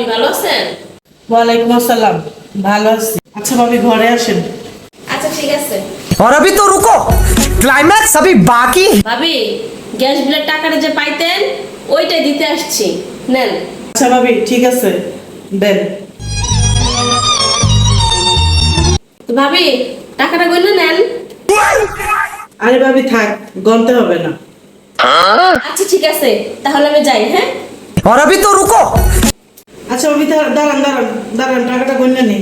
ভাবি ভালো আছেন ওয়ালাইকুম আসসালাম ভালো আছি আচ্ছা ভাবি ঘরে আসেন আচ্ছা ঠিক আছে और अभी तो रुको क्लाइमैक्स अभी बाकी है। ভাবি গ্যাস বিলের টাকাটা যে পাইতেন ওইটাই দিতে আসছি নেন আচ্ছা ভাবি ঠিক আছে দেন তো ভাবি টাকাটা গইলে নেন আরে ভাবি থাক গনতে হবে না আচ্ছা ঠিক আছে তাহলে আমি যাই হ্যাঁ और अभी तो रुको আচ্ছা ভাবি দাঁড়ান দাঁড়ান দাঁড়ান টাকাটা গন্যা নেই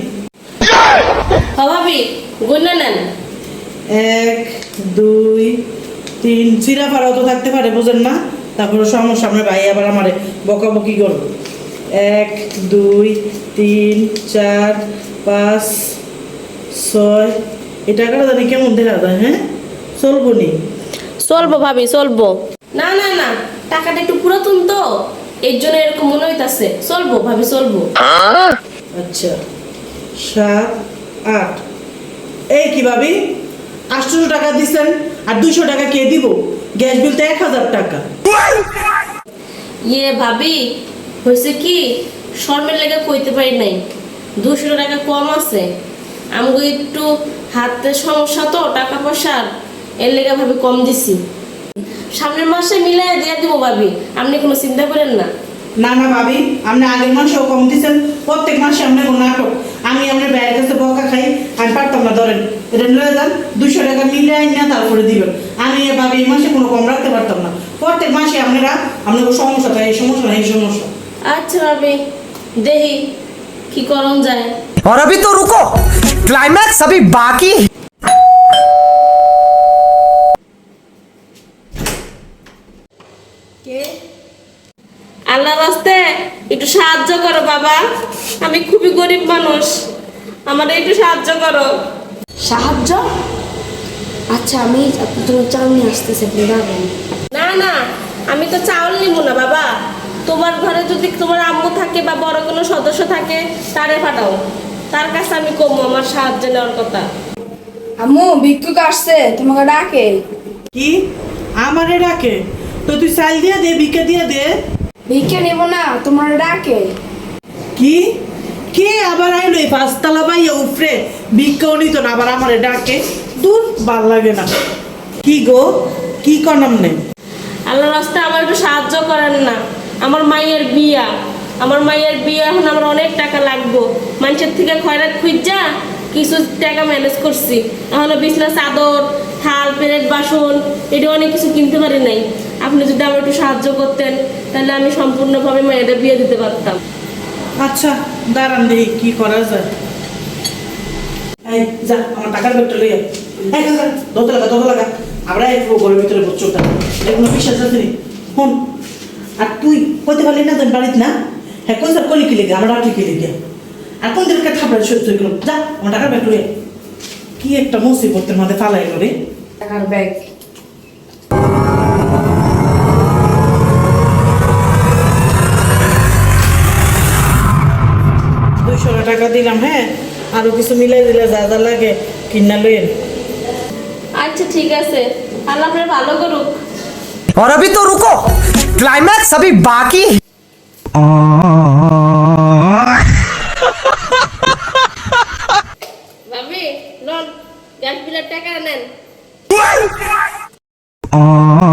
ভাবি গইলে নেন। এক দুই তিন চিরা ফাড়াও তো থাকতে পারে বুঝেন না? তারপরে সমস্যা আপনার ভাই আবার আমারে বকাবকি করব। এক দুই তিন চার পাঁচ ছয় এই টাকাটা জানি কেমন দেখা যায় হ্যাঁ? চলবো নি? চলবো ভাবি চলবো। না না না টাকাটা একটু পুরাতন তো। এর জন্য এরকম মনে হইতাছে। চলবো ভাবি চলবো। আচ্ছা। সাত আট। এই কি ভাবি? আটশোশো টাকা দিচ্ছেন আর দুইশো টাকা কে দিব? গ্যাস বিল তো এক হাজার টাকা। ইয়ে ভাবি হয়েছে কি? শর্মের লেগে কইতে পারি নাই। দুশো টাকা কম আছে। আমাকে একটু হাতে সমস্যা তো টাকা পয়সার। এর লেগে ভাবি কম দিছি। সামনের মাসে মিলাই দিয়ে দিব ভাবি আপনি কোনো চিন্তা করেন না না না ভাবি আপনি আগের মাসেও কম দিচ্ছেন প্রত্যেক মাসে আপনার কোনো নাটক আমি আপনার ব্যয়ের কাছে বকা খাই আমি পারতাম না ধরেন এটা নিয়ে যান দুশো টাকা মিলে আইন না তারপরে দিবেন আমি এ ভাবি এই মাসে কোনো কম রাখতে পারতাম না প্রত্যেক মাসে আপনারা আপনার সমস্যা থাকে এই সমস্যা না এই সমস্যা আচ্ছা ভাবি দেখি কি করণ যায় और अभी तो रुको क्लाइमैक्स अभी बाकी রাস্তে একটু সাহায্য করো বাবা। আমি খুবই গরিব মানুষ। আমার একটু সাহায্য করো। সাহায্য? আচ্ছা আমি তোমার চাল নিয়ে আসতেছি আপনি না না আমি তো চাউল নিব না বাবা। তোমার ঘরে যদি তোমার আম্মু থাকে বা বড় কোনো সদস্য থাকে তারে পাঠাও। তার কাছে আমি কমবো আমার সাহায্য নেওয়ার কথা। আম্মু ভিক্ষুক আসছে তোমাকে ডাকে। কি? আমারে ডাকে? তো তুই চাল দিয়ে দে ভিক্ষা দিয়ে দে। ভিক্ষা নেব না তোমার ডাকে। কি? কে আবার আইলো এই পাঁচতলা বাইয়া উপরে? ভিক্ষাও নিত না আবার আমারে ডাকে। দূর ভালো লাগে না। কি গো? কি কনাম নেই আল্লাহ রাস্তায় আমার একটু সাহায্য করেন না। আমার মায়ের বিয়া। আমার মায়ের বিয়া এখন আমার অনেক টাকা লাগবো। মানুষের থেকে খয়রাত খুঁজা কিছু টাকা ম্যানেজ করছি। এখন বিছনা চাদর থাল প্লেট বাসন এটা অনেক কিছু কিনতে পারি নাই। আপনি যদি আমার একটু সাহায্য করতেন তাহলে আমি সম্পূর্ণভাবে মায়েদের বিয়ে দিতে পারতাম। আচ্ছা দাঁড়ান দেখি কি করা যায়। এই যা আমার টাকার ব্যাগটা লইয়া এই কাকা দত লাগা দত লাগা। আমরা এই ঘরের ভিতরে এগুলো বিশ্বাস আছে নি? হন। আর তুই কইতে পারলি না তোর বাড়িতে না? হ্যাঁ কোন স্যার কলি কি লেগে? আমরা আর কোন দিনকে থাপড়া সহ্য করলাম যা আমার টাকার ব্যাগ লইয়া কি একটা মুসিবতের মধ্যে ফালাই রে। টাকার ব্যাগ দুইশো টাকা দিলাম হ্যাঁ আরো কিছু মিলাই দিলে যা যা লাগে কিনা লইয়েন আচ্ছা ঠিক আছে আল্লাহ আপনার ভালো করুক और अभी तो रुको क्लाइमैक्स अभी बाकी है। ভাবি লন গ্যাস বিলের টাকা নেন आ